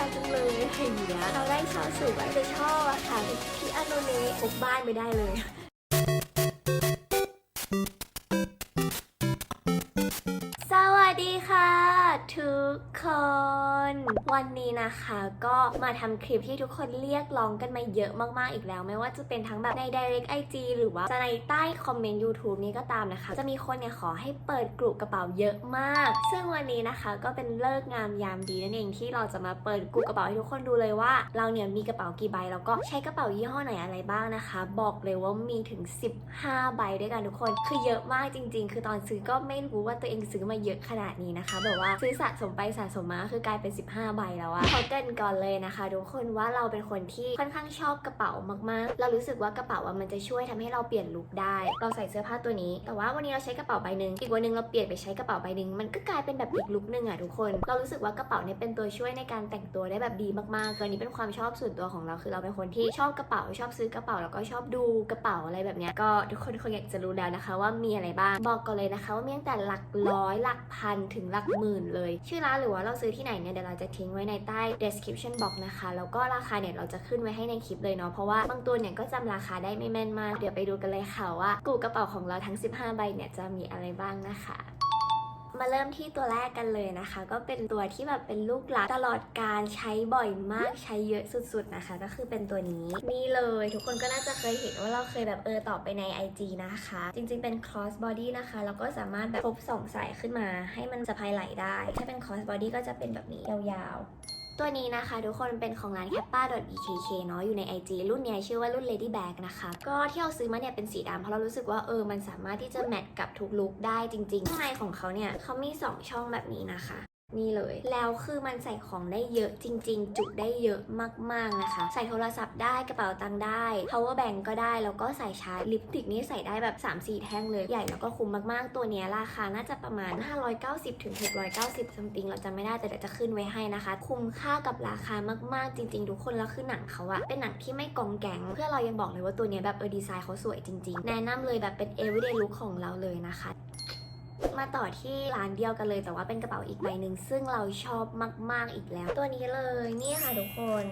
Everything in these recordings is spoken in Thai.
รักจังเลยอะไรอย่างเงี้ยเราได้ชาวสูงก็จะชอบอะค่ะพี่อโนเนะพกบ้านไม่ได้เลย วันนี้นะคะก็มาทำคลิปที่ทุกคนเรียกร้องกันมาเยอะมากๆอีกแล้ว ไม่ว่าจะเป็นทั้งแบบใน direct IG หรือว่าจะในใต้คอมเมนต์ YouTube นี้ก็ตามนะคะ จะมีคนเนี่ยขอให้เปิดกลุ่มกระเป๋าเยอะมาก ซึ่งวันนี้นะคะก็เป็นเลิกงามยามดีนั่นเองที่เราจะมาเปิดกลุ่มกระเป๋าให้ทุกคนดูเลยว่า เราเนี่ยมีกระเป๋ากี่ใบแล้วก็ใช้กระเป๋ายี่ห้อไหนอะไรบ้างนะคะ บอกเลยว่ามีถึง 15 ใบด้วยกันทุกคน คือเยอะมากจริง ๆ คือตอนซื้อก็ไม่รู้ว่าตัวเองซื้อมาเยอะขนาดนี้นะคะแบบว่าซื้อสะสมไปสะสมมาคือกลายเป็น 15 ใบแล้วอะขอเกินก่อนเลยนะคะทุกคนว่าเราเป็นคนที่ค่อนข้างชอบกระเป๋ามากๆ เรารู้สึกว่ากระเป๋าอะมันจะช่วยทำให้เราเปลี่ยนลุคได้ เราใส่เสื้อผ้าตัวนี้ แต่ว่าวันนี้เราใช้กระเป๋าใบหนึ่งอีกวันหนึ่งเราเปลี่ยนไปใช้กระเป๋าใบหนึ่งมันก็กลายเป็นแบบอีกลุคนึงอะทุกคน เรารู้สึกว่ากระเป๋าเนี่ยเป็นตัวช่วยในการแต่งตัวได้แบบดีมากๆตัวนี้เป็นความชอบส่วนตัวของเราคือเราเป็นคนที่ชอบกระเป๋าชอบซื้อกระเป๋าแล้วก็ชอบดูกระเป๋าอะไรแบบเนี้ยก็ทุกคนคงอยากจะรู้แล้วนะคะ ว่ามีอะไรบ้างบอกก่อนเลยนะคะ ว่ามีตั้งแต่หลักร้อยหลักพันถึงหลักหมื่นเลย ชื่อร้านหรือว่าเราซื้อที่ไหนเนี่ยเดี๋ยวเราจะทิ้งไว้ในใต้ description box นะคะ แล้วก็ราคาเนี่ยเราจะขึ้นไว้ให้ในคลิปเลยเนาะ เพราะว่าบางตัวเนี่ยก็จำราคาได้ไม่แม่นมาก เดี๋ยวไปดูกันเลยค่ะว่า กูกระเป๋าของเราทั้ง 15 ใบเนี่ยจะมีอะไรบ้างนะคะ มาเริ่มที่ตัวแรกกันเลยนะคะ ก็เป็นตัวที่แบบเป็นลูกหลักตลอดการใช้บ่อยมากใช้เยอะสุดๆนะคะ ก็คือเป็นตัวนี้นี่เลย ทุกคนก็น่าจะเคยเห็นว่าเราเคยแบบเออต่อไปใน IG นะคะ จริงๆเป็น cross body นะคะแล้วก็สามารถแบบครบสองสายขึ้นมาให้มันสะพายไหลได้ ถ้าเป็น cross body ก็จะเป็นแบบนี้ยาวๆ ตัวนี้นะคะ ทุกคนเป็นของร้าน kappa.bkk เนาะอยู่ใน IG รุ่นเนี้ยชื่อว่ารุ่น Lady Bag นะคะ ก็ที่เราซื้อมาเนี่ยเป็นสีดำเพราะเรารู้สึกว่าเออมันสามารถที่จะแมทกับทุกลุคได้จริงๆข้างในของเขาเนี่ยเขามี 2 ช่องแบบนี้นะคะ นี่เลย แล้วคือมันใส่ของได้เยอะจริง ๆ จุได้เยอะมากๆนะคะ ใส่โทรศัพท์ได้กระเป๋าตังค์ได้ power bank ก็ได้ แล้วก็ใส่ชาร์จลิปสติกนี่ใส่ได้แบบ 3-4 แท่งเลย ใหญ่แล้วก็คุ้มมากๆ ตัวนี้ราคาน่าจะประมาณ 590ถึง690ซัมติงเราจำไม่ได้แต่เดี๋ยวจะขึ้นไว้ให้นะคะ คุ้มค่ากับราคามากๆ จริง ๆ ทุกคนแล้วคือหนังเขาอะเป็นหนังที่ไม่กองแกงเพื่อเรายังบอกเลยว่าตัวนี้แบบเออดีไซน์เขาสวยจริง ๆ แนะนำเลยแบบเป็น everyday look ของเราเลยนะคะ มาต่อที่ร้านเดียวกันเลย แต่ว่าเป็นกระเป๋าอีกใบหนึ่งซึ่งเราชอบมาก ๆอีกแล้ว ตัวนี้เลยนี่ค่ะทุกคน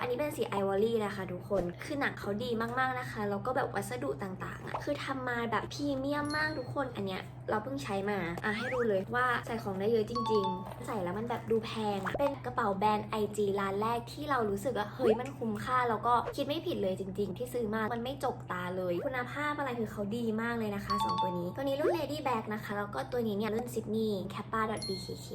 อันนี้เป็นสีไอวอรี่นะคะทุกคน คือหนังเขาดีมากๆนะคะ แล้วก็แบบวัสดุต่างๆอะคือทำมาแบบพรีเมียมมากทุกคน อันเนี้ยเราเพิ่งใช้มา อะให้ดูเลยว่าใส่ของได้เยอะจริง ๆ ใส่แล้วมันแบบดูแพง เป็นกระเป๋าแบรนด์ IG ร้านแรกที่เรารู้สึกว่าเฮ้ยมันคุ้มค่า แล้วก็คิดไม่ผิดเลยจริง ๆ ที่ซื้อมา มันไม่จกตาเลย คุณภาพอะไรคือเขาดีมากเลยนะคะสองตัวนี้ ตัวนี้รุ่น Lady Bag นะคะ แล้วก็ตัวนี้เนี่ยรุ่น Sydney Kappa.bkk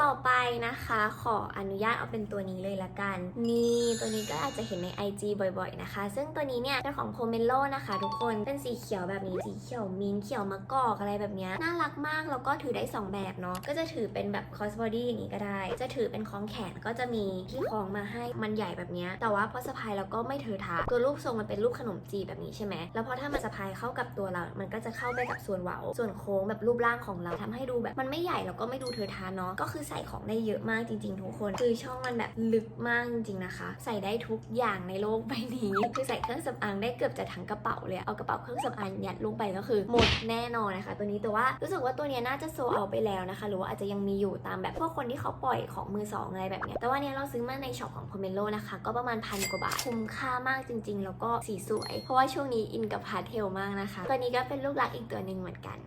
ต่อไปนะคะขออนุญาตเอาเป็นตัวนี้เลยละกัน นี่ตัวนี้ก็อาจจะเห็นใน IG บ่อยๆนะคะ ซึ่งตัวนี้เนี่ยเป็นของ Pomelo นะคะ ทุกคนเป็นสีเขียวแบบนี้สีเขียวมิ้นเขียวมะกอกอะไรแบบนี้น่ารักมากแล้วก็ถือได้ 2 แบบเนาะก็จะถือเป็นแบบ cross body อย่างนี้ก็ได้ จะถือเป็นคล้องแขนก็จะมีที่คล้องมาให้มันใหญ่แบบนี้แต่ว่าพอสะพายแล้วก็ไม่เทอะทะตัวรูปทรงมันเป็นรูปขนมจีบแบบนี้ใช่ไหมแล้วพอถ้ามันสะพายเข้ากับตัวเรา มันก็จะเข้าไปกับส่วนเว้าส่วนโค้งแบบรูปร่างของเราทำให้ดูแบบมันไม่ใหญ่แล้วก็ไม่ดูเทอะทะเนาะก็คือใส่ของได้เยอะมากจริง ๆ ทุกคน คือช่องมันแบบลึกมากจริงๆนะคะ ใส่ได้ทุกอย่างในโลกใบนี้คือใส่เครื่องสำอางได้เกือบจะทั้งกระเป๋าเลยเอากระเป๋าเครื่องสำอางยัดลงไปก็คือหมดแน่นอนนะคะ ตัวนี้แต่ว่ารู้สึกว่าตัวเนี้ยน่าจะโซเอาไปแล้วนะคะ หรือว่าอาจจะยังมีอยู่ตามแบบพวกคนที่เขาปล่อยของมือสองอะไรแบบเนี้ยแต่ว่าเนี้ยเราซื้อมาในช็อปของ Pomelo นะคะ ก็ประมาณพันกว่าบาทคุ้มค่ามากจริง ๆ แล้วก็สีสวย เพราะว่าช่วงนี้อินกับพาเทลมากนะคะ ตัวนี้ก็เป็นลูกรักอีกตัวหนึ่งเหมือนกัน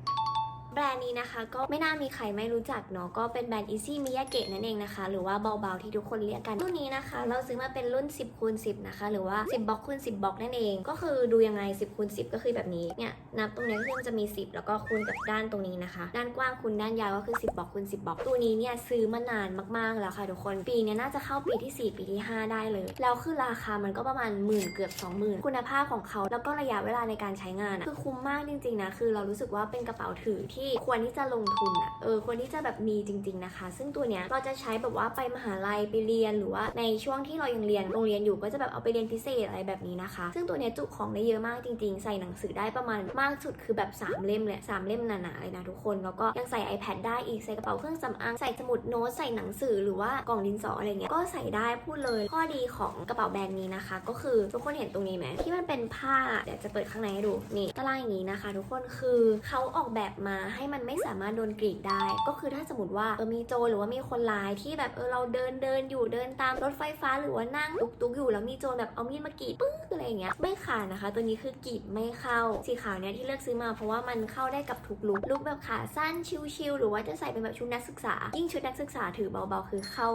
แบรนด์นี้นะคะ ก็ไม่น่ามีใครไม่รู้จักเนาะก็เป็นแบรนด์ Easy Miyake นั่นเองนะคะ หรือว่าเบาๆที่ทุกคนเรียกกันรุ่นนี้นะคะ เราซื้อมาเป็นรุ่น 10คูณ10 นะคะ หรือว่า 10บล็อกคูณ10บล็อกนั่นเอง ก็คือดูยังไง 10คูณ10 ก็คือแบบนี้เนี่ยนับตรงนี้ก็คือจะมี 10 แล้วก็คูณกับด้านตรงนี้นะคะ ด้านกว้างคูณด้านยาวก็คือ 10บล็อกคูณ10บล็อกตัวนี้เนี่ยซื้อมานานมากๆแล้วค่ะทุกคนปีนี้น่าจะเข้าปีที่ 4 ปีที่ 5 ได้เลยแล้วคือราคามันก็ประมาณหมื่นเกือบ 20,000 คุณภาพของเขาแล้วก็ระยะเวลาในการใช้งานอะคือคุ้มมากจริงๆนะคือเรารู้สึกว่าเป็นกระเป๋าถือที่ควรที่จะลงทุนอะเออควรที่จะแบบมีจริง ๆนะคะ ซึ่งตัวเนี้ยเราจะใช้แบบว่าไปมหาลัยไปเรียนหรือว่าในช่วงที่เรายังเรียนโรงเรียนอยู่ก็จะแบบเอาไปเรียนพิเศษอะไรแบบนี้นะคะ ซึ่งตัวเนี้ยจุของได้เยอะมากจริง ๆ ใส่หนังสือได้ประมาณมากสุดคือแบบ 3 เล่มเลยสามเล่มหนาๆเลยนะทุกคนแล้วก็ยังใส่ iPad ได้อีกใส่กระเป๋าเครื่องสำอางใส่สมุดโน้ตใส่หนังสือหรือว่ากล่องดินสออะไรเงี้ยก็ใส่ได้พูดเลยข้อดีของกระเป๋าแบรนด์นี้นะคะ ก็คือทุกคนเห็นตรงนี้ไหมที่มันเป็นผ้าเดี๋ยวจะเปิดข้างในให้ดูนี่ตารางอย่างนี้นะคะ ทุกคนคือเขาออกแบบมาใให้มันไม่สามารถโดนกรีดได้ ก็คือถ้าสมมติว่าเออมีโจรหรือว่ามีคนร้ายที่แบบเออเราเดินเดินอยู่เดินตามรถไฟฟ้าหรือว่านั่งตุกตุกๆอยู่แล้วมีโจรแบบเอามีดมากรีดปึ๊กอะไรเงี้ยไม่ขาดนะคะ ตัวนี้คือกรีดไม่เข้าสีขาวเนี้ยที่เลือกซื้อมาเพราะว่ามันเข้าได้กับทุกลุคลุคแบบขาสั้นชิลๆหรือว่าจะใส่เป็นแบบชุดนักศึกษา ยิ่งชุดนักศึกษาถือเบาๆ คือเข้า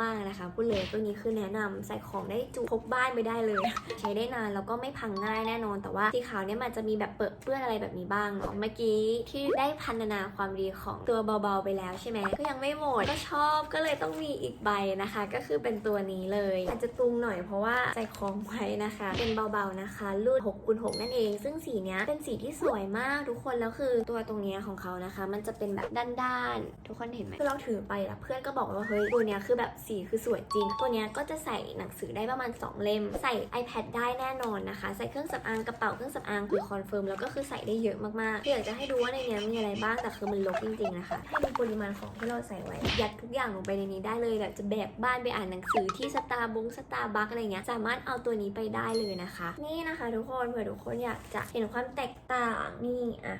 มากๆนะคะพูดเลยตัวนี้คือแนะนำใส่ของได้จุพกบ้านไม่ได้เลย ใช้ได้นานแล้วก็ไม่พังง่ายแน่นอนแต่ว่าสีขาวเนี่ยมันจะมีแบบเปื้อนอะไรแบบนี้บ้างเมื่อกี้ที่ได้พันนาความดีของตัวเบาๆไปแล้วใช่ไหมก็ยังไม่หมดก็ชอบก็เลยต้องมีอีกใบนะคะ ก็คือเป็นตัวนี้เลยอาจจะตุงหน่อยเพราะว่าใส่ของไว้นะคะ เป็นเบาๆนะคะรุ่น6คูณ6นั่นเอง ซึ่งสีเนี้ยเป็นสีที่สวยมากทุกคนแล้วคือตัวตรงเนี้ยของเขานะคะ มันจะเป็นแบบด้านๆทุกคนเห็นไหมคือเราถือไปแล้วเพื่อนก็บอกว่าเฮ้ยตัวเนี้ยคือแบบสีคือสวยจริง ตัวเนี้ยก็จะใส่หนังสือได้ประมาณ 2 เล่ม ใส่ iPad ได้แน่นอนนะคะ ใส่เครื่องสำอางกระเป๋าเครื่องสำอางคือคอนเฟิร์มแล้วก็คือใส่ได้เยอะมากๆคืออยากจะให้ดูว่าในเนี้ยมีอะไรบ้างแต่คือมันลกจริงๆนะคะให้มีปริมาณของที่เราใส่ไว้ ยัดทุกอย่างลงไปในนี้ได้เลยแบบจะแบบบ้านไปอ่านหนังสือที่สตาร์บุงสตาร์บัคอะไรเงี้ยสามารถเอาตัวนี้ไปได้เลยนะคะ นี่นะคะ ทุกคนเผื่อทุกคนอยากจะเห็นความแตกต่างนี่อะ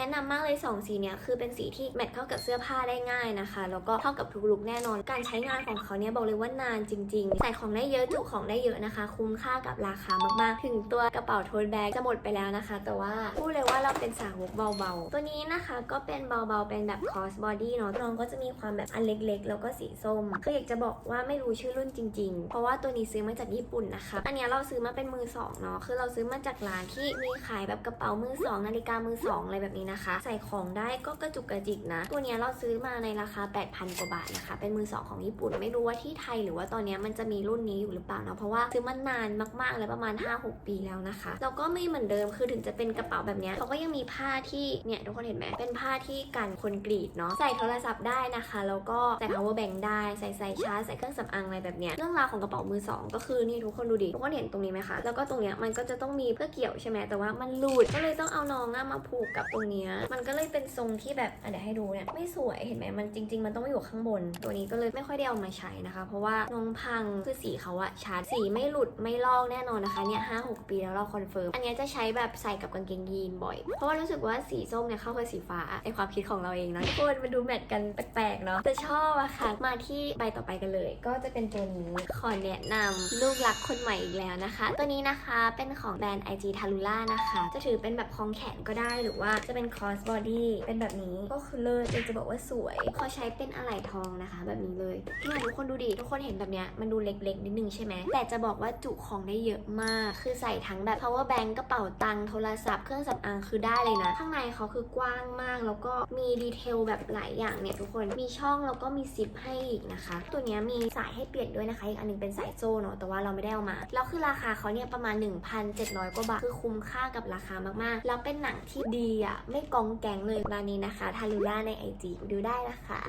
แนะนำมากเลย 2 สีเนี้ยคือเป็นสีที่แมทเข้ากับเสื้อผ้าได้ง่ายนะคะ แล้วก็เข้ากับทุกลุคแน่นอน การใช้งานของเขาเนี่ยบอกเลยว่านานจริง ๆ ใส่ของได้เยอะจุของได้เยอะนะคะ คุ้มค่ากับราคามากๆ ถึงตัวกระเป๋าโทนแบกจะหมดไปแล้วนะคะ แต่ว่าพูดเลยว่าเราเป็นสาวกเบาๆ ตัวนี้นะคะก็เป็นเบาๆเป็นแบบ cross body เนาะน้องก็จะมีความแบบอันเล็กๆ แล้วก็สีส้มคืออยากจะบอกว่าไม่รู้ชื่อรุ่นจริง ๆ เพราะว่าตัวนี้ซื้อมาจากญี่ปุ่นนะคะ อันนี้เราซื้อมาเป็นมือสองเนาะคือเราซื้อมาจากร้านที่มีขายแบบกระเป๋ามือสองนาฬิกามือสองอะไรแบบนี้นะคะ ใส่ของได้ก็กระจุกกระจิกนะ ตัวนี้เราซื้อมาในราคา 8,000 กว่าบาทนะคะ เป็นมือสองของญี่ปุ่น ไม่รู้ว่าที่ไทยหรือว่าตอนนี้มันจะมีรุ่นนี้อยู่หรือเปล่าเนาะเพราะว่าซื้อมานานมากๆแล้วประมาณ 5-6 ปีแล้วนะคะแล้วก็ไม่เหมือนเดิม คือถึงจะเป็นกระเป๋าแบบนี้เขาก็ยังมีผ้าที่ เนี่ยทุกคนเห็นไหมเป็นผ้าที่กันคนกรีดเนาะ ใส่โทรศัพท์ได้นะคะ แล้วก็ใส่ power bank ได้ ใส่ใส่ชาร์จ ใส่เครื่องสำอางอะไรแบบเนี้ย เรื่องราวของกระเป๋ามือสองก็คือนี่ทุกคนดูดิ ทุกคนเห็นตรงนี้ไหมคะ แล้วก็ตรงเนี้ยมันก็จะต้องมีเพื่อเกี่ยวใช่ไหมแต่ว่ามันหลุด ก็เลยต้องเอาน้องมาผูกกับตรงเนี้ย มันก็เลยเป็นทรงที่แบบเดี๋ยวให้ดูเนี่ยไม่สวยเห็นไหมมันจริง ๆ มันต้องอยู่ข้างบน ตัวนี้ก็เลยไม่ค่อยได้เอามาใช้นะคะ เพราะว่าน้องพังคือสีเขาอะชัดสีไม่หลุดไม่ลอกแน่นอนนะคะเนี่ยห้าหกปีแล้วเราคอนเฟิร์มอันนี้จะใช้แบบใส่กับกางเกงยีนบ่อย เพราะว่ารู้สึกว่าสีส้มเนี่ยเข้ากับสีฟ้าในความคิดของเราเองนะทุกคนมันดูแมทกันแปลกๆเนาะแต่ชอบอะค่ะมาที่ใบต่อไปกันเลย ก็จะเป็นตัวนี้ขอแนะนำลูกรักคนใหม่อีกแล้วนะคะ ตัวนี้นะคะเป็นของแบรนด์ IG t a l u l a นะคะ จะถือเป็นแบบคล้องแขนก็ได้หรือว่าจะเป็น cross body เป็นแบบนี้ก็คือเลิศเลยจะบอกว่าสวยเขาใช้เป็นอะไหล่ทองนะคะ แบบนี้เลยเนี่ยทุกคนดูดิทุกคนเห็นแบบเนี้ยมันดูเล็กๆนิดนึงใช่ไหมแต่จะบอกว่าจุของได้เยอะมาก คือใส่ทั้งแบบ power bank กระเป๋าตังค์โทรศัพท์เครื่องสำอางคือได้เลยนะ ข้างในเขาคือกว้างมาก แล้วก็มีดีเทลแบบหลายอย่างเนี่ยทุกคนมีช่องแล้วก็มีซิปให้อีกนะคะ ตัวเนี้ยมีสายให้เปลี่ยนด้วยนะคะ อีกอันหนึงเป็นสายโซ่เนาะแต่ว่าเราไม่ได้เอามาแล้วคือราคาเขาเนี่ยประมาณ 1,700กว่าบาทคือคุ้มค่ากับราคามากๆแล้วเป็นหนังที่ดีอะไม่กองแกงเลยร้านนี้นะคะทารูล่าในไอจีดูได้นะคะ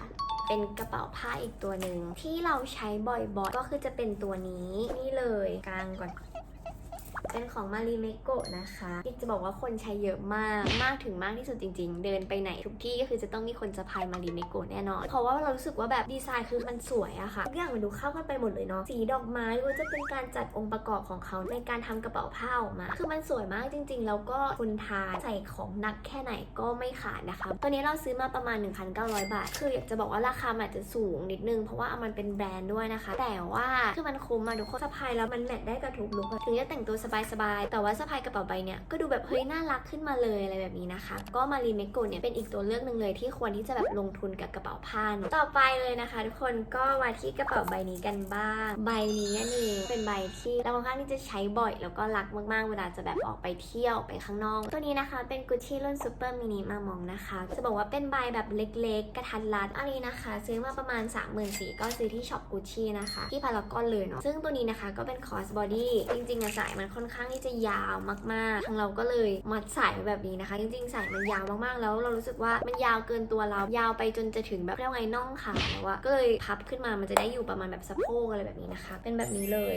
เป็นกระเป๋าผ้าอีกตัวหนึ่งที่เราใช้บ่อยๆ ก็คือจะเป็นตัวนี้นี่เลยกลางก่อน เป็นของมารีเมโกะนะคะที่จะบอกว่าคนใช้เยอะมาก มากถึงมากที่สุดจริง ๆ เดินไปไหนทุกที่ก็คือจะต้องมีคนสะพายมารีเมโกะแน่นอน เพราะว่าเรารู้สึกว่าแบบดีไซน์คือมันสวยอะค่ะทุกอย่างมันดูเข้ากันไปหมดเลยเนาะ สีดอกไม้หรือว่าจะเป็นการจัดองค์ประกอบของเขาในการทำกระเป๋าผ้าออกมา คือมันสวยมากจริง ๆ แล้วก็คุณทานใส่ของหนักแค่ไหนก็ไม่ขาดนะคะ ตัวนี้เราซื้อมาประมาณ 1,900 บาท คืออยากจะบอกว่าราคาอาจจะสูงนิดนึงเพราะว่ามันเป็นแบรนด์ด้วยนะคะ แต่ว่าคือมันคุ้มอะทุกคนสะพายแล้วมันแมทได้กับทุกลุคถึงจะแต่งตัวสบายๆ แต่ว่าสะพายกระเป๋าใบเนี่ยก็ดูแบบเฮ้ยน่ารักขึ้นมาเลยอะไรแบบนี้นะคะ ก็มารีเมโกเนี่ยเป็นอีกตัวเลือกหนึ่งเลยที่ควรที่จะแบบลงทุนกับกระเป๋าผ้าเนอะต่อไปเลยนะคะ ทุกคนก็มาที่กระเป๋าใบนี้กันบ้าง ใบนี้นั่นเองเป็นใบที่เราค่อนข้างที่จะใช้บ่อยแล้วก็รักมากๆ เวลาจะแบบออกไปเที่ยวไปข้างนอก ตัวนี้นะคะเป็นกุชชี่รุ่นซูเปอร์มินิมามองนะคะ จะบอกว่าเป็นใบแบบเล็กๆ กระทัดรัดอันนี้นะคะ ซื้อมาประมาณ3 4 0 0 0ก็ซื้อที่ช็อปกุชชี่นะคะ ที่พารากอนเลยเนาะซึ่งตัวนี้นะคะก็เป็นคอสบอดี้จริงๆอะสายมันค่อนข้างที่จะยาวมากๆ ทางเราก็เลยมัดสายแบบนี้นะคะ จริงๆสายมันยาวมากๆ แล้วเรารู้สึกว่ามันยาวเกินตัวเรา ยาวไปจนจะถึงแบบเรียกไงน่องขาแล้วอะก็เลยพับขึ้นมา มันจะได้อยู่ประมาณแบบสะโพกอะไรแบบนี้นะคะ เป็นแบบนี้เลย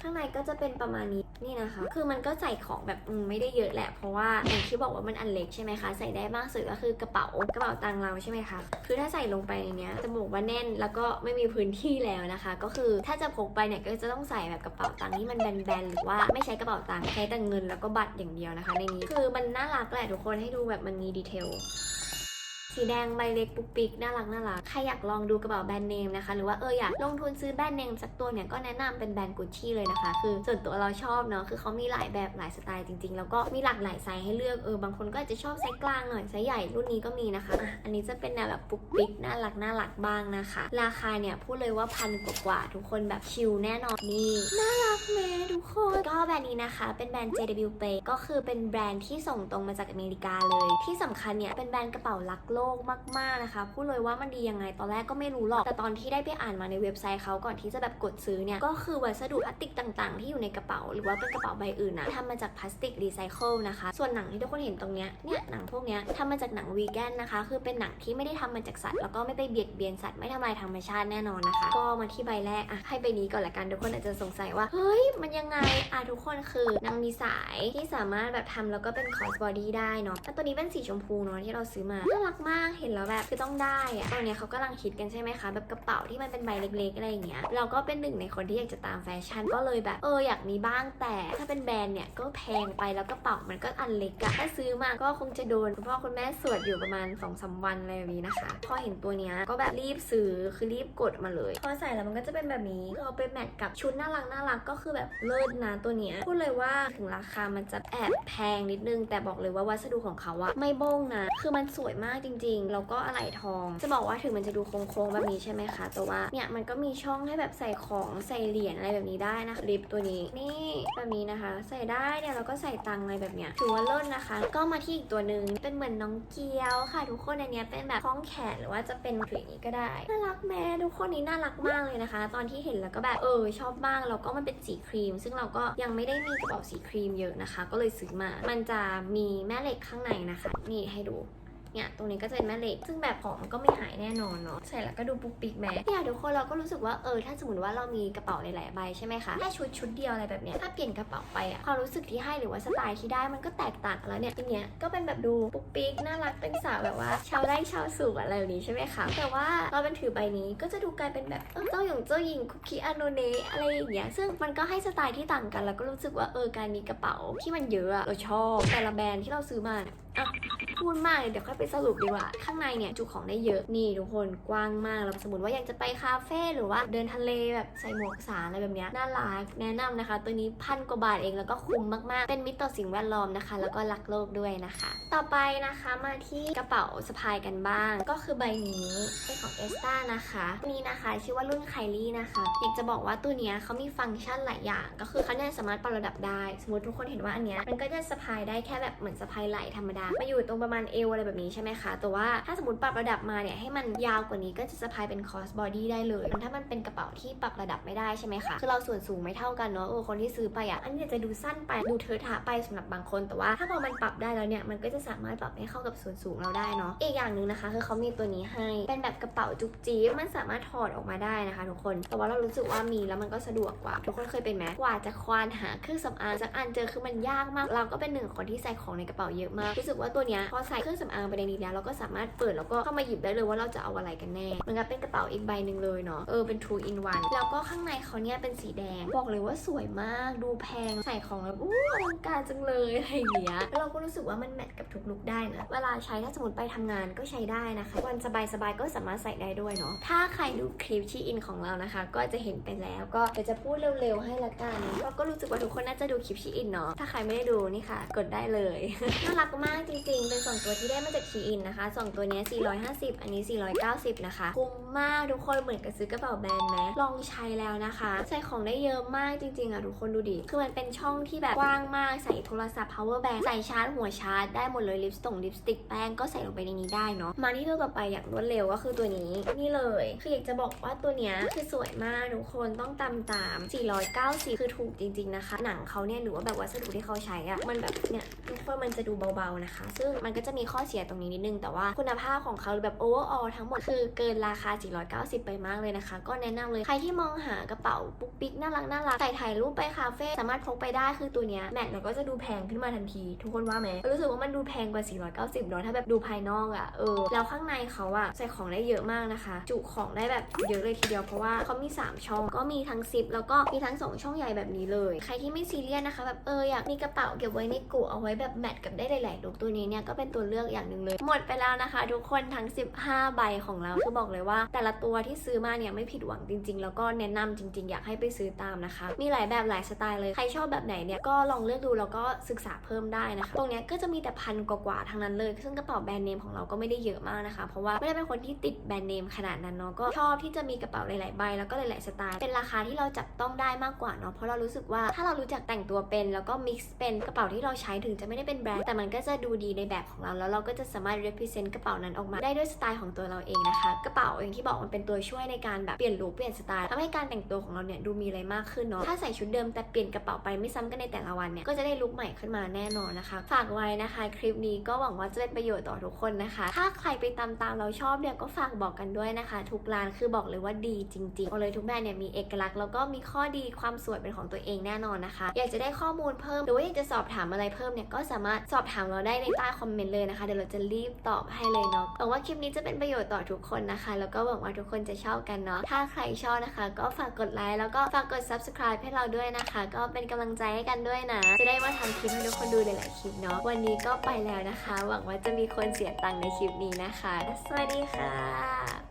ข้างในก็จะเป็นประมาณนี้นี่นะคะ คือมันก็ใส่ของแบบไม่ได้เยอะแหละ เพราะว่าอย่างที่บอกว่ามันอันเล็กใช่ไหมคะ ใส่ได้มากสุดก็คือกระเป๋ากระเป๋าตังค์เราใช่ไหมคะ คือถ้าใส่ลงไปในนี้จะบอกว่าแน่นแล้วก็ไม่มีพื้นที่แล้วนะคะ ก็คือถ้าจะพกไปเนี่ยก็จะต้องใส่แบบกระเป๋าตังค์ที่มันแบนๆหรือว่าไม่ใช้กระเป๋าตังค์ใช้แต่เงินแล้วก็บัตรอย่างเดียวนะคะ ในนี้คือมันน่ารักแหละทุกคนให้ดูแบบมันมีดีเทล สีแดงใบเล็กปุกปิกน่ารักน่ารักใครอยากลองดูกระเป๋าแบรนด์เนมนะคะหรือว่าเอออยากลงทุนซื้อแบรนด์เนมสักตัวเนี่ยก็แนะนำเป็นแบรนด์กุชชี่เลยนะคะ คือส่วนตัวเราชอบเนาะคือเขามีหลายแบบหลายสไตล์จริงๆ แล้วก็มีหลากหลายไซส์ให้เลือกเออบางคนก็อาจจะชอบไซส์กลางหน่อยไซส์ใหญ่รุ่นนี้ก็มีนะคะอะอันนี้จะเป็นแนวแบบปุกปิกน่ารักน่ารักบ้างนะคะ ราคาเนี่ยพูดเลยว่าพันกว่าๆทุกคนแบบชิลแน่นอนนี่น่ารักแม่ทุกคนก็แบรนด์นี้นะคะเป็นแบรนด์ JW Pay ก็คือเป็นแบรนด์ที่ส่งตรงมาจากอเมริกาเลย ที่สำคัญเนี่ยเป็นแบรนด์กระเป๋ารักโลกมากๆนะคะ พูดเลยว่ามันดียังไง ตอนแรกก็ไม่รู้หรอก แต่ตอนที่ได้ไปอ่านมาในเว็บไซต์เขาก่อนที่จะแบบกดซื้อเนี่ย ก็คือวัสดุพลาสติกต่างๆ ที่อยู่ในกระเป๋า หรือว่าเป็นกระเป๋าใบอื่นนะทำมาจากพลาสติกรีไซเคิลนะคะ ส่วนหนังที่ทุกคนเห็นตรงเนี้ย เนี่ยหนังพวกเนี้ยทำมาจากหนังวีแกนนะคะ คือเป็นหนังที่ไม่ได้ทำมาจากสัตว์ แล้วก็ไม่ไปเบียดเบียนสัตว์ ไม่ทำลายธรรมชาติแน่นอนนะคะ ก็มาที่ใบแรกอะให้ใบนี้ก่อนละกัน ทุกคนอาจจะสงสัยว่า เฮ้ย มันยังไงอะทุกคนคือนางมีสายที่สามารถแบบทำแล้วก็เป็นคอสบอดี้ได้เนาะแต่ตัวนี้เป็นสีชมพูเนาะที่เราซื้อมาน่ารักมากเห็นแล้วแบบคือต้องได้อะตอนเนี้ยเขากำลังคิดกันใช่ไหมคะ แบบกระเป๋าที่มันเป็นใบเล็กๆอะไรอย่างเงี้ยเราก็เป็นหนึ่งในคนที่อยากจะตามแฟชั่นก็เลยแบบเอออยากมีบ้างแต่ถ้าเป็นแบรนด์เนี่ยก็แพงไปแล้วกระเป๋ามันก็อันเล็กอะถ้าซื้อมาก็คงจะโดนคุณพ่อคุณแม่สวดอยู่ประมาณ2อสวันอะไรแบบนี้นะคะ พอเห็นตัวเนี้ยก็แบบรีบซื้อคือรีบกดมาเลยพอใส่แล้วมันก็จะเป็นแบบนี้เอาไปแมทกับชุดน่ารักน่ารักก็คือแบบเลิศนะตัวเนี้ยพูดเลยว่าถึงราคามันจะแอบแพงนิดนึง แต่บอกเลยว่าวัสดุของเขาอะไม่โบ้งนะ คือมันสวยมากจริงๆ แล้วก็อะไหล่ทอง จะบอกว่าถึงมันจะดูโค้งๆแบบนี้ใช่ไหมคะ แต่ว่าเนี่ยมันก็มีช่องให้แบบใส่ของใส่เหรียญอะไรแบบนี้ได้นะคะลิปตัวนี้นี่แบบนี้นะคะ ใส่ได้เนี่ยแล้วก็ใส่ตังค์อะไรแบบเนี้ยถือว่าเลิศนะคะ ก็มาที่อีกตัวหนึ่งเป็นเหมือนน้องเกียวค่ะทุกคนอันเนี้ยเป็นแบบคล้องแขนหรือว่าจะเป็นถืออย่างนี้ก็ได้น่ารักแม่ทุกคนนี้น่ารักมากเลยนะคะ ตอนที่เห็นแล้วก็แบบเออชอบมากแล้วก็มันเป็นสีครีม ซึ่งเราก็ยังไม่ได้มีกระเป๋าสีครีมเยอะนะคะ ก็เลยซื้อมา มันจะมีแม่เหล็กข้างในนะคะ นี่ให้ดู เนี่ยตรงนี้ก็จะเป็นแม่เหล็ก ซึ่งแบบของมันก็ไม่หายแน่นอนเนาะใส่แล้วก็ดูปุ๊กปิ๊กแม่เนี่ยทุกคนเราก็รู้สึกว่าเออถ้าสมมติว่าเรามีกระเป๋าหลายๆใบใช่ไหมคะแค่ชุดชุดเดียวอะไรแบบเนี้ยถ้าเปลี่ยนกระเป๋าไปอะความรู้สึกที่ให้หรือว่าสไตล์ที่ได้มันก็แตกต่างแล้วเนี่ยทีเนี้ยก็เป็นแบบดูปุ๊กปิ๊กน่ารักเป็นสาวแบบว่า ชาวไร่ชาวสวนอะไรแบบนี้ใช่ไหมคะแต่ว่าเราเป็นถือใบนี้ก็จะดูกลายเป็นแบบเจ้าหยงเจ้าหญิงคุกกี้อโนเนอะไรอย่างเงี้ยซึ่งมันก็ให้สไตล์ที่ต่างกันแล้วก็รู้สึกว่าเออการมีกระเป๋าที่มันเยอะเราชอบแต่ละแบรนด์ที่เราซื้อมาอะพูดมากเลยเดี๋ยวค่อยไปสรุปดีกว่า ข้างในเนี่ยจุของได้เยอะนี่ทุกคนกว้างมากแล้วสมมติว่าอยากจะไปคาเฟ่หรือว่าเดินทะเลแบบใส่หมวกสารอะไรแบบนี้น่ารักแนะนำนะคะ ตัวนี้พันกว่าบาทเองแล้วก็คุ้มมากๆ เป็นมิตรต่อสิ่งแวดล้อมนะคะ แล้วก็รักโลกด้วยนะคะ ต่อไปนะคะมาที่กระเป๋าสะพายกันบ้าง ก็คือใบนี้เป็นของเอสตานะคะนี่นะคะชื่อว่ารุ่นไคลี่นะคะอยากจะบอกว่าตัวนี้เขามีฟังก์ชันหลายอย่าง ก็คือเขาเนี่ยสามารถปรับระดับได้ สมมติทุกคนเห็นว่าอันเนี้ยมันก็จะสะพายได้แค่แบบเหมือนสะพายไหล่ธรรมดามาอยู่ตรงประมาณเอวอะไรแบบนี้ใช่ไหมคะ แต่ว่าถ้าสมมติปรับระดับมาเนี่ยให้มันยาวกว่านี้ก็จะสะพายเป็นคอสบอดี้ได้เลยถ้ามันเป็นกระเป๋าที่ปรับระดับไม่ได้ใช่ไหมคะคือเราส่วนสูงไม่เท่ากันเนาะเออคนที่ซื้อไปอะอันนี้จะดูสั้นไปดูเทอะทะไปสำหรับบางคน แต่ว่าถ้าพอมันปรับได้แล้วเนี่ยมันก็จะสามารถปรับให้เข้ากับส่วนสูงเราได้เนาะอีกอย่างหนึ่งนะคะ คือเขามีตัวนี้ให้เป็นแบบกระเป๋าจุกจี๊บมันสามารถถอดออกมาได้นะคะ ทุกคนแต่ว่าเรารู้สึกว่ามีแล้วมันก็สะดวกกว่า ทุกคนเคยเป็นไหมกว่าจะควานหาเครื่องสำอางสักอันเจอคือมันยากมาก เราก็เป็นหนึ่งคนที่ใส่ของในกระเป๋าเยอะมากรู้สึกว่าตัวเนี้ยพอใส่เครื่องสำอางไปในนี้แล้วเราก็สามารถเปิดแล้วก็เข้ามาหยิบได้เลยว่าเราจะเอาอะไรกันแน่มันก็เป็นกระเป๋าอีกใบหนึ่งเลยเนาะเออเป็น two in one แล้วก็ข้างในเขาเนี่ยเป็นสีแดง บอกเลยว่าสวยมากดูแพงใส่ของแล้วอู้อลังการจังเลยอะไรเงี้ยเราก็รู้สึกว่ามันแมทกับทุกลุคได้นะเวลาใช้ถ้าสมมติไปทำงานก็ใช้ได้นะคะ วันสบายๆก็สามารถใส่ได้ด้วยเนาะถ้าใครดูคลิปชีอินของเรานะคะ ก็จะเห็นไปแล้วก็เดี๋ยวจะพูดเร็วๆให้ละกันเราก็รู้สึกว่าทุกคนน่าจะดูคลิปชีอินเนาะถ้าใครไม่ได้ดูนี่ค่ะ กดได้เลยน่ารักมากจริงๆ เป็นสองตัวที่ได้มาจากชีอินนะคะสองตัวนี้ 450 อันนี้ 490 นะคะ คุ้มมากทุกคนเหมือนกับซื้อกระเป๋าแบรนด์ไหมลองใช้แล้วนะคะ ใส่ของได้เยอะมากจริงๆอะทุกคนดูดิ คือมันเป็นช่องที่แบบกว้างมากใส่โทรศัพท์ power bank ใส่ชาร์จหัวชาร์จได้หมดเลยลิปสติกลิปสติกแป้งก็ใส่ลงไปในนี้ได้เนาะ มาที่ตัวต่อไปอย่างรวดเร็วก็คือตัวนี้นี่เลย คืออยากจะบอกว่าตัวเนี้ยคือสวยมากทุกคนต้องตามตาม 490 คือถูกจริง ๆนะคะ หนังเขาเนี่ยหรือว่าแบบวัสดุที่เขาใช้อะมันแบบเนี่ยทุกคนมันจะดูเบาๆนะคะ ซึ่งมันก็จะมีข้อเสียตรงนี้นิดนึง แต่ว่าคุณภาพของเขาแบบ overall ทั้งหมดคือเกินราคา 490 ไปมากเลยนะคะ ก็แนะนำเลย ใครที่มองหากระเป๋าปุ๊กปิ๊กน่ารักน่ารักใส่ถ่ายรูปไปคาเฟ่สามารถพกไปได้คือตัวเนี้ยแมทเราก็จะดูแพงขึ้นมาทันที ทุกคนว่าไหมรู้สึกว่ามันดูแพงกว่า 490เนอะถ้าแบบดูภายนอกอะเออแล้วข้างในเขาอะใส่ของได้เยอะมากนะคะ จุของได้แบบเยอะเลยทีเดียวเพราะว่าเขามี 3 ช่องก็มีทั้งซิปแล้วก็มีทั้ง 2 ช่องใหญ่แบบนี้เลย ใครที่ไม่ซีเรียสนะคะ แบบเอออยากมีกระเป๋าเก็บไว้ในกุเอาไว้แบบแมทกับได้หลายๆลุคตัวนี้เนี่ยก็เป็นตัวเลือกอย่างหนึ่งเลย หมดไปแล้วนะคะ ทุกคนทั้ง 15 ใบของเราคือบอกเลยว่า แต่ละตัวที่ซื้อมาเนี่ยไม่ผิดหวังจริง ๆ แล้วก็แนะนำจริง ๆ อยากให้ไปซื้อตามนะคะ มีหลายแบบหลายสไตล์เลยใครชอบแบบไหนเนี่ยก็ลองเลือกดูแล้วก็ศึกษาเพิ่มได้นะคะ ตรงเนี้ยก็จะมีแต่พันกว่าๆทั้งนั้นเลย ซึ่งกระเป๋าแบรนด์เนมของเราก็ไม่ได้เยอะมากนะคะ เพราะว่าไม่ได้เป็นคนที่ติดแบรนด์เนมขนาดนั้นเนาะก็ชอบที่จะมีกระเป๋าหลายๆใบแล้วก็หลายๆสไตล์เป็นราคาที่เราจับต้องได้มากกว่าเนาะเพราะเรารู้สึกว่าถ้าเรารู้จักแต่งตัวเป็นแล้วก็ mix เป็นกระเป๋าที่เราใช้ถึงจะไม่ได้เป็นแบรนด์แต่มันก็จะดูดีในแบบของเรา แล้วเราก็จะสามารถ represent กระเป๋านั้นออกมาได้ด้วยสไตล์ของตัวเราเองนะคะ กระเป๋าอย่างที่บอกมันเป็นตัวช่วยในการแบบเปลี่ยนลุคเปลี่ยนสไตล์ทำให้การแต่งตัวของเราเนี่ยดูมีอะไรมากขึ้นเนาะถ้าใส่ชุดเดิมแต่เปลี่ยนกระเป๋าไปไม่ซ้ำกันในแต่ละวันเนี่ยก็จะได้ลุคใหม่ขึ้นมาแน่นอนนะคะ ฝากไว้นะคะ คลิปนี้ก็หวังว่าจะเป็นประโยชน์ต่อทุกคนนะคะ ถ้าใครไปตามตามเราชอบเนี่ยก็ฝากบอกกันด้วยนะคะ ทุกร้านคือบอกเลยว่าดีจริงๆบอกเลยทุกแบรนด์เนี่ยมีเอกลักษณ์แล้วก็มีข้อดีความสวยเป็นของตัวเองแน่นอนนะคะ อยากจะได้ข้อมูลเพิ่มหรือว่าอยากจะสอบถามอะไรเพิ่มเนี่ยก็สามารถสอบถามเราได้ในใต้คอมเมนต์เลยนะคะ เดี๋ยวเราจะรีบตอบให้เลยเนาะหวังว่าคลิปนี้จะเป็นประโยชน์ต่อทุกคนนะคะ แล้วก็หวังว่าทุกคนจะชอบกันเนาะ ถ้าใครชอบนะคะ ก็ฝากกดไลค์แล้วก็ฝากกด subscribe ให้เราด้วยนะคะ ก็เป็นกำลังใจให้กันด้วยนะ จะได้มาทำคลิปให้ทุกคนดูหลายๆคลิปเนาะ วันนี้ก็ไปแล้วนะคะ หวังว่าจะมีคนเสียตังค์ในคลิปนี้นะคะ สวัสดีค่ะ